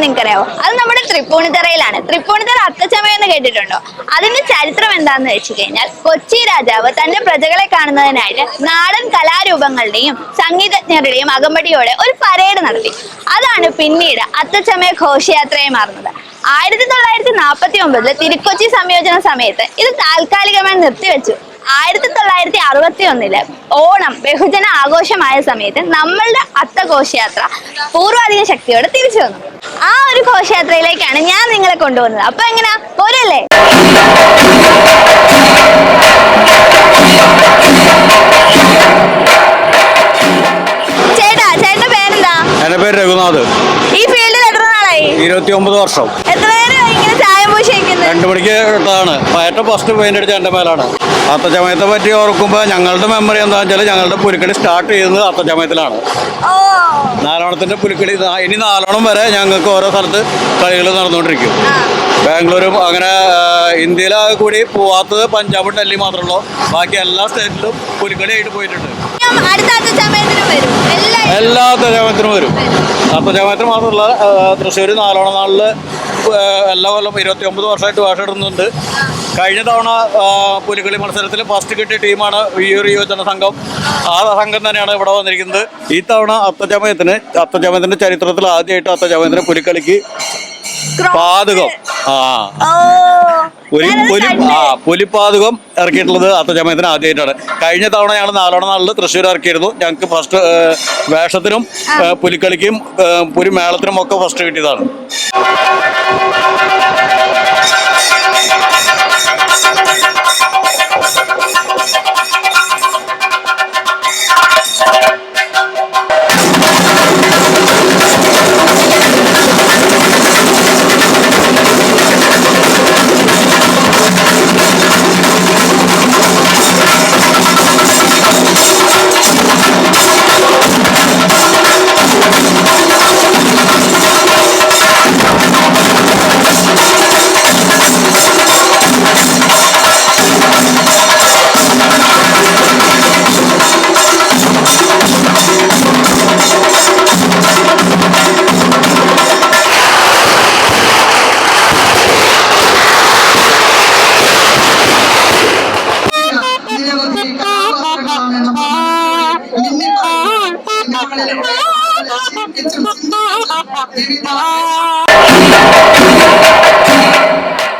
എവിടെയാണെന്ന് നിങ്ങൾക്കറിയാവോ? അത് നമ്മുടെ തൃപ്പൂണിത്തറയിലാണ്. തൃപ്പൂണിത്തറ അത്തച്ചമയം എന്ന് കേട്ടിട്ടുണ്ടോ? അതിന്റെ ചരിത്രം എന്താന്ന് വെച്ച് കഴിഞ്ഞാൽ കൊച്ചി രാജാവ് തന്റെ പ്രജകളെ കാണുന്നതിനായിട്ട് നാടൻ കലാരൂപങ്ങളുടെയും സംഗീതജ്ഞരുടെയും അകമ്പടിയോടെ ഒരു പരേഡ് നടത്തി. അതാണ് പിന്നീട് അത്തച്ചമയ ഘോഷയാത്രയായി മാറുന്നത്. ആയിരത്തി തൊള്ളായിരത്തി നാൽപ്പത്തി ഒമ്പതിലെ തിരുക്കൊച്ചി സംയോജന സമയത്ത് ഇത് താൽക്കാലികമായി നിർത്തിവെച്ചു. ആയിരത്തി തൊള്ളായിരത്തി അറുപത്തി ഒന്നിൽ ഓണം ബഹുജന ആഘോഷമായ സമയത്ത് നമ്മളുടെ അത്തഘോഷയാത്ര പൂർവാധിക ശക്തിയോടെ തിരിച്ചു വന്നു. ആ ഒരു ഘോഷയാത്രയിലേക്കാണ് ഞാൻ നിങ്ങളെ കൊണ്ടുവന്നത് അപ്പൊ എങ്ങനെയാ പോരല്ലേ? ചേട്ടാ ചേട്ടന്റെ പേരെന്താ? എന്റെ പേര് രഘുനാഥ്. ഈ ഫീൽഡിൽ എത്ര നാളായി? ഇരുപത്തി ഒമ്പത് വർഷം. എത്ര പേര് ഇങ്ങനെ രണ്ട് മണിക്ക് ഇട്ടതാണ്. ഏറ്റവും ഫസ്റ്റ് പെയിന്റ് അടിച്ച എന്റെ മേലാണ്. അത്തച്ചമയത്തെ പറ്റി ഓർക്കുമ്പോൾ ഞങ്ങളുടെ മെമ്മറി എന്താണെന്ന് വെച്ചാൽ ഞങ്ങളുടെ പുലിക്കളി സ്റ്റാർട്ട് ചെയ്യുന്നത് അത്തച്ചമയത്തിലാണ്. ഓ. നാലോണത്തിന്റെ പുലിക്കളി ഇനി നാലോണം വരെ ഞങ്ങൾക്ക് ഓരോ സ്ഥലത്ത് കളികൾ നടന്നുകൊണ്ടിരിക്കും. ബാംഗ്ലൂരും അങ്ങനെ ഇന്ത്യയിലാകെ കൂടി പോവാത്തത് പഞ്ചാബും ഡൽഹി മാത്രമേ ഉള്ളൂ ബാക്കി എല്ലാ സ്റ്റേറ്റിലും പുലിക്കളി ആയിട്ട് പോയിട്ടുണ്ട്. എല്ലാ അത്തച്ചമയത്തിനും വരും. അത്തച്ചമയത്തിന് മാത്രമല്ല തൃശ്ശൂർ നാലോണം നാളിൽ എല്ലാ കൊല്ലം ഇരുപത്തി ഒമ്പത് വർഷമായിട്ട് വേഷമിടുന്നുണ്ട് കഴിഞ്ഞ തവണ പുലിക്കളി മത്സരത്തിൽ ഫസ്റ്റ് കിട്ടിയ ടീമാണ് വിയൂർ യുവജന സംഘം. ആ സംഘം തന്നെയാണ് ഇവിടെ വന്നിരിക്കുന്നത്. ഈ തവണ അത്തജമയത്തിന് അത്തജമയത്തിന്റെ ചരിത്രത്തിൽ ആദ്യമായിട്ട് അത്തജമയത്തിന് പുലിക്കളിക്ക് പാതകം. ആ. പുലി. ആ പുലിപ്പാതകം ഇറക്കിയിട്ടുള്ളത് അത്തച്ചമയത്തിന് ആദ്യമായിട്ടാണ്. കഴിഞ്ഞ തവണ ഞങ്ങൾ നാലോണ നാളിൽ തൃശ്ശൂർ ഇറക്കിയിരുന്നു ഞങ്ങൾക്ക് ഫസ്റ്റ് വേഷത്തിനും പുലിക്കളിക്കും പുലി മേളത്തിനും ഒക്കെ ഫസ്റ്റ് കിട്ടിയതാണ്. നിരവധി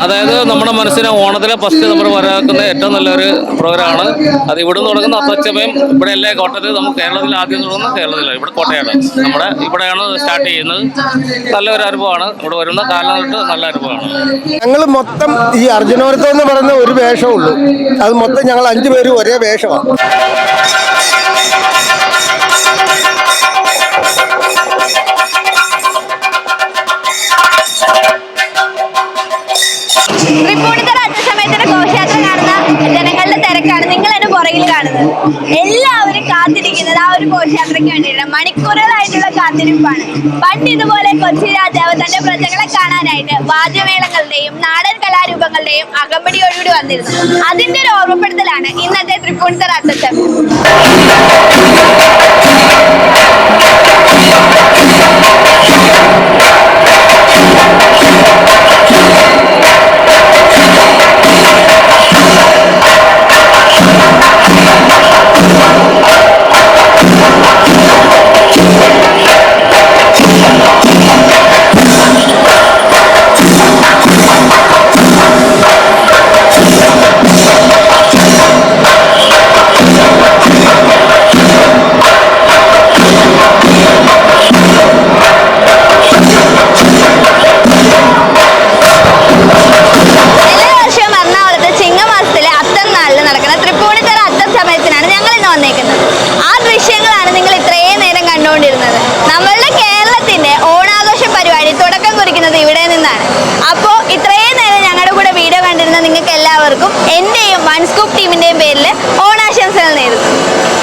അതായത് നമ്മുടെ മനസ്സിന് ഓണത്തിലെ ഫസ്റ്റ് നമ്മൾ വരാക്കുന്ന ഏറ്റവും നല്ലൊരു പ്രോഗ്രാമാണ് അത് ഇവിടെ തുടങ്ങുന്ന അത്തച്ചമയം ഇവിടെ അല്ലേ കോട്ടയത്ത് നമുക്ക് കേരളത്തിൽ ആദ്യം തുടങ്ങുന്ന കേരളത്തിലാണ്. ഇവിടെ കോട്ടയാണ്. നമ്മുടെ ഇവിടെയാണ് സ്റ്റാർട്ട് ചെയ്യുന്നത്. നല്ലൊരു അനുഭവമാണ്. ഇവിടെ വരുന്ന കാലം തൊട്ട് നല്ല അനുഭവമാണ്. ഞങ്ങൾ മൊത്തം ഈ അർജുനോരത്തം എന്ന് പറയുന്ന ഒരു വേഷമുള്ളൂ. അത് മൊത്തം ഞങ്ങൾ അഞ്ചു പേരും ഒരേ വേഷമാണ്. കാണുന്നത്. എല്ലാവരും കാത്തിരിക്കുന്നത് ആ ഒരു ഘോഷയാത്രയ്ക്ക് വേണ്ടിയിട്ടാണ്. മണിക്കൂറുകളായിട്ടുള്ള കാത്തിരിപ്പാണ്. പണ്ട് ഇതുപോലെ കൊച്ചി രാജാവ് തന്റെ പ്രജകളെ കാണാനായിട്ട് വാദ്യമേളങ്ങളുടെയും നാടൻ കലാരൂപങ്ങളുടെയും അകമ്പടിയോടുകൂടി വന്നിരുന്നു. അതിന്റെ ഒരു ഓർമ്മപ്പെടുത്തലാണ് ഇന്നത്തെ തൃപ്പൂണിത്തറ അത്തച്ചമയം ഇവിടെ നിന്നാണ്. അപ്പോൾ ഇത്രയും നേരം ഞങ്ങളുടെ കൂടെ വീഡിയോ കണ്ടിരുന്ന നിങ്ങൾക്ക് എല്ലാവർക്കും എന്റെയും വൺസ്കൂപ്പ് ടീമിന്റെയും പേരിൽ ഓണം